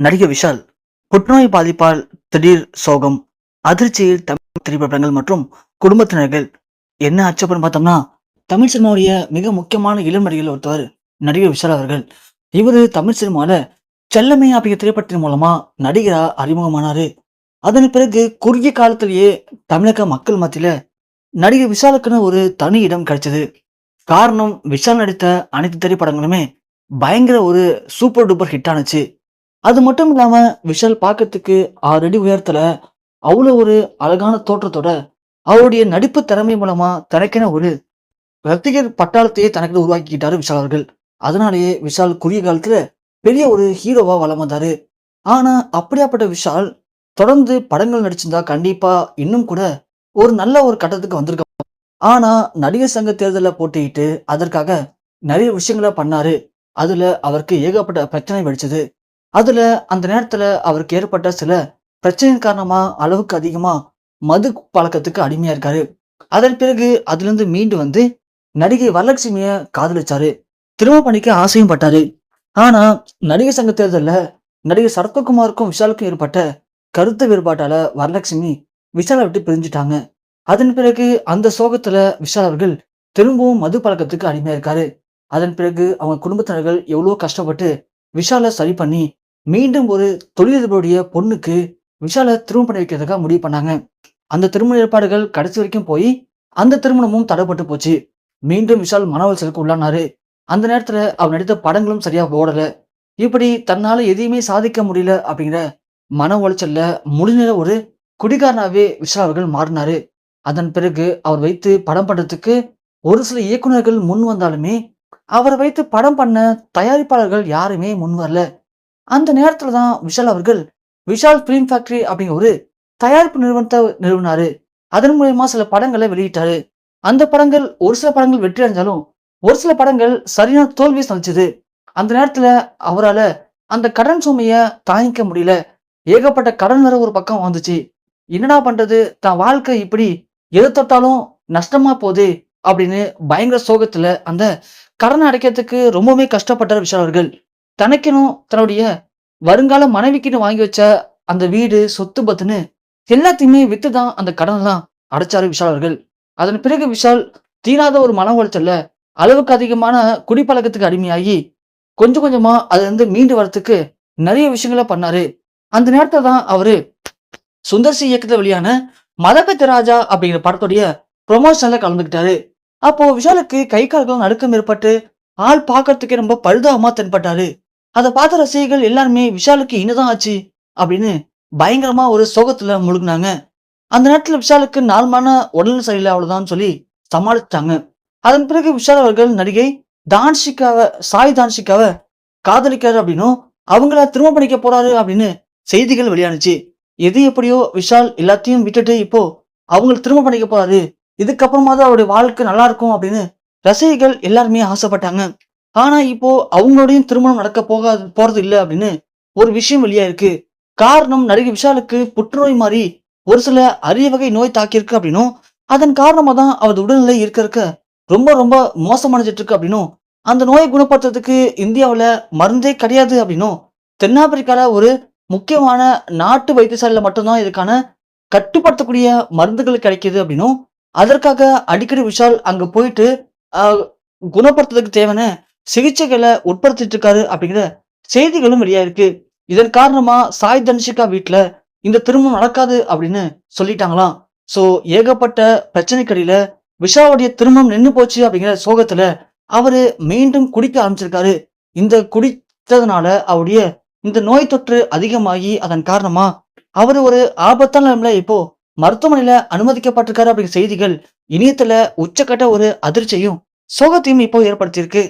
நடிகர் விஷால் புற்றுநோய் பாதிப்பால் திடீர் சோகம் அதிர்ச்சியில் தமிழ் திரைப்படங்கள் மற்றும் குடும்பத்தினர்கள் என்ன அச்சப்படும் பார்த்தோம்னா தமிழ் சினிமாவுடைய மிக முக்கியமான இளம் நடிகர்கள் ஒருத்தவர் நடிகர் விஷால் அவர்கள். இவர் தமிழ் சினிமாவில் செல்லமே அப்படிங்கிற திரைப்படத்தின் மூலமா நடிகரா அறிமுகமானாரு. அதன் பிறகு குறுகிய காலத்திலேயே தமிழக மக்கள் மத்தியில நடிகர் விஷாலுக்குன்னு ஒரு தனி இடம் கிடைச்சது. காரணம் விஷால் நடித்த அனைத்து திரைப்படங்களுமே பயங்கர ஒரு சூப்பர் டூப்பர் ஹிட் ஆனுச்சு அது மட்டும் இல்லாமல் விஷால் பார்க்கறதுக்கு ஆறு அடி உயரத்தில் அவ்வளோ ஒரு அழகான தோற்றத்தோட அவருடைய நடிப்பு திறமை மூலமாக தனக்கென ஒரு ரசிகர் பட்டாளத்தையே தனக்கு உருவாக்கிக்கிட்டாரு விஷால் அவர்கள். அதனாலேயே விஷால் குறுகிய காலத்தில் பெரிய ஒரு ஹீரோவாக வலம் வந்தார். ஆனால் அப்படியாப்பட்ட விஷால் தொடர்ந்து படங்கள் நடிச்சிருந்தா கண்டிப்பாக இன்னும் கூட ஒரு நல்ல ஒரு கட்டத்துக்கு வந்திருக்காங்க ஆனால் நடிகர் சங்க தேர்தலில் போட்டியிட்டு அதற்காக நிறைய விஷயங்களை பண்ணாரு. அதில் அவருக்கு ஏகப்பட்ட பிரச்சனை வெடிச்சது. அதுல அந்த நேரத்துல அவருக்கு ஏற்பட்ட சில பிரச்சனையின் காரணமா அளவுக்கு அதிகமா மது பழக்கத்துக்கு அடிமையா இருக்காரு. அதன் பிறகு அதுல இருந்து மீண்டு வந்து நடிகை வரலட்சுமிய காதலிச்சாரு. திரும்ப பண்ணிக்க ஆசையும் பட்டாரு. ஆனா நடிகர் சங்க தேர்தலில் நடிகர் சரத்குமாருக்கும் விஷாலுக்கும் ஏற்பட்ட கருத்து வேறுபாட்டால வரலட்சுமி விஷாலை விட்டு பிரிஞ்சுட்டாங்க. அதன் பிறகு அந்த சோகத்துல விஷால் அவர்கள் திரும்பவும் மது பழக்கத்துக்கு அடிமையா இருக்காரு. அதன் பிறகு அவங்க குடும்பத்தினர்கள் எவ்வளோ கஷ்டப்பட்டு விஷாலை சரி பண்ணி மீண்டும் ஒரு தொழிலதிபருடைய பொண்ணுக்கு விஷாலை திருமணம் பண்ணி வைக்கிறதுக்காக முடிவு பண்ணாங்க. அந்த திருமண ஏற்பாடுகள் கடைசி வரைக்கும் போய் அந்த திருமணமும் தடைப்பட்டு போச்சு. மீண்டும் விஷால் மன உளைச்சலுக்கு உள்ளானாரு. அந்த நேரத்துல அவர் நடித்த படங்களும் சரியா ஓடல. இப்படி தன்னால எதையுமே சாதிக்க முடியல அப்படிங்கிற மன உளைச்சல்ல முடிஞ்ச ஒரு குடிகாரனாவே விஷால் அவர்கள் மாறினாரு. அதன் பிறகு அவர் வைத்து படம் பண்றதுக்கு ஒரு சில இயக்குனர்கள் முன் வந்தாலுமே அவரை வைத்து படம் பண்ண தயாரிப்பாளர்கள் யாருமே முன் வரல. அந்த நேரத்துல தான் விஷால் அவர்கள் விஷால் பிலிம் ஃபேக்டரி அப்படிங்கிற ஒரு தயாரிப்பு நிறுவனத்தை நிறுவினாரு. அதன் மூலயமா சில படங்களை வெளியிட்டாரு. அந்த படங்கள் ஒரு சில படங்கள் வெற்றி அடைஞ்சாலும் ஒரு சில படங்கள் சரியான தோல்வி சந்திச்சது. அந்த நேரத்துல அவரால் அந்த கடன் சுமையை தாங்கிக்க முடியல. ஏகப்பட்ட கடன் வேற ஒரு பக்கம் வந்துச்சு. என்னடா பண்றது? தான் வாழ்க்கை இப்படி எது தொட்டாலும் நஷ்டமா போகுது அப்படின்னு பயங்கர சோகத்துல அந்த கடனை அடைக்கிறதுக்கு ரொம்பவுமே கஷ்டப்பட்டார் விஷால் அவர்கள். தனக்கெனும் தன்னுடைய வருங்கால மனைவிக்குன்னு வாங்கி வச்ச அந்த வீடு சொத்து பத்துன்னு எல்லாத்தையுமே வித்து தான் அந்த கடன்லாம் அடைச்சாரு விஷால் அவர்கள் அதன் பிறகு விஷால் தீராத ஒரு மன உளைச்சல்ல அளவுக்கு அதிகமான குடிப்பழக்கத்துக்கு அடிமையாகி கொஞ்சம் கொஞ்சமா அதுல இருந்து மீண்டு வரத்துக்கு நிறைய விஷயங்களை பண்ணாரு. அந்த நேரத்துல தான் அவரு சுந்தர்சி இயக்கத்துல வெளியான மதகத்து ராஜா அப்படிங்கிற படத்துடைய ப்ரொமோஷன்ல கலந்துக்கிட்டாரு. அப்போ விஷாலுக்கு கை கால்களும் நடுக்கம் ஏற்பட்டு ஆள் பார்க்கறதுக்கே ரொம்ப பழுதாமா தென்பட்டாரு. அதை பார்த்த ரசிகர்கள் எல்லாருமே விஷாலுக்கு இன்னதான் ஆச்சு அப்படின்னு பயங்கரமா ஒரு சோகத்துல முழுகினாங்க. அந்த நேரத்துல விஷாலுக்கு நார்மலான உடல் சரியில்லை அவ்வளவுதான் சொல்லி சமாளிச்சிட்டாங்க. அதன் பிறகு விஷால் அவர்கள் நடிகை தான்ஷிகாவை சாய் தான்ஷிகாவை காதலிக்காரு அப்படின்னும் அவங்கள திரும்ப பண்ணிக்க போறாரு அப்படின்னு செய்திகள் வெளியானுச்சு. எது எப்படியோ விஷால் எல்லாத்தையும் விட்டுட்டு இப்போ அவங்கள திரும்ப பண்ணிக்க போறாரு. இதுக்கப்புறமா தான் அவருடைய வாழ்க்கை நல்லா இருக்கும் அப்படின்னு ரசிகர்கள் எல்லாருமே ஆசைப்பட்டாங்க. ஆனா இப்போ அவங்களோடையும் திருமணம் நடக்க போகாது போறது இல்லை அப்படின்னு ஒரு விஷயம் வெளியா இருக்கு. காரணம் நடிகை விஷாலுக்கு புற்றுநோய் மாதிரி ஒரு சில அரிய வகை நோய் தாக்கியிருக்கு அப்படின்னும் அதன் காரணமாக தான் அவரது உடல்நிலை இருக்க இருக்க ரொம்ப ரொம்ப மோசமடைஞ்சிட்டு இருக்கு அப்படின்னும் அந்த நோயை குணப்படுத்துறதுக்கு இந்தியாவில் மருந்தே கிடையாது அப்படின்னும் தென்னாப்பிரிக்கால ஒரு முக்கியமான நாட்டு வைத்தியசாலையில் மட்டும்தான் இதுக்கான கட்டுப்படுத்தக்கூடிய மருந்துகள் கிடைக்கிது அப்படின்னும் அதற்காக அடிக்கடி விஷால் அங்கே போயிட்டு குணப்படுத்துறதுக்கு தேவையான சிகிச்சைகளை உட்படுத்திட்டு இருக்காரு அப்படிங்கிற செய்திகளும் வெளியாயிருக்கு. இதன் காரணமா சாய் தன்ஷிகா வீட்டுல இந்த திருமணம் நடக்காது அப்படின்னு சொல்லிட்டாங்களாம். சோ ஏகப்பட்ட பிரச்சனைக்கடியில விஷாவுடைய திருமணம் நின்னு போச்சு அப்படிங்கிற சோகத்துல அவரு மீண்டும் குடிக்க ஆரம்பிச்சிருக்காரு. இந்த குடித்ததுனால அவருடைய இந்த நோய் தொற்று அதிகமாகி அதன் காரணமா அவர் ஒரு ஆபத்தான நிலைமையில இப்போ மருத்துவமனையில அனுமதிக்கப்பட்டிருக்காரு அப்படிங்கிற செய்திகள் இணையத்துல உச்சக்கட்ட ஒரு அதிர்ச்சியும் சோகத்தையும் இப்போ ஏற்படுத்தியிருக்கு.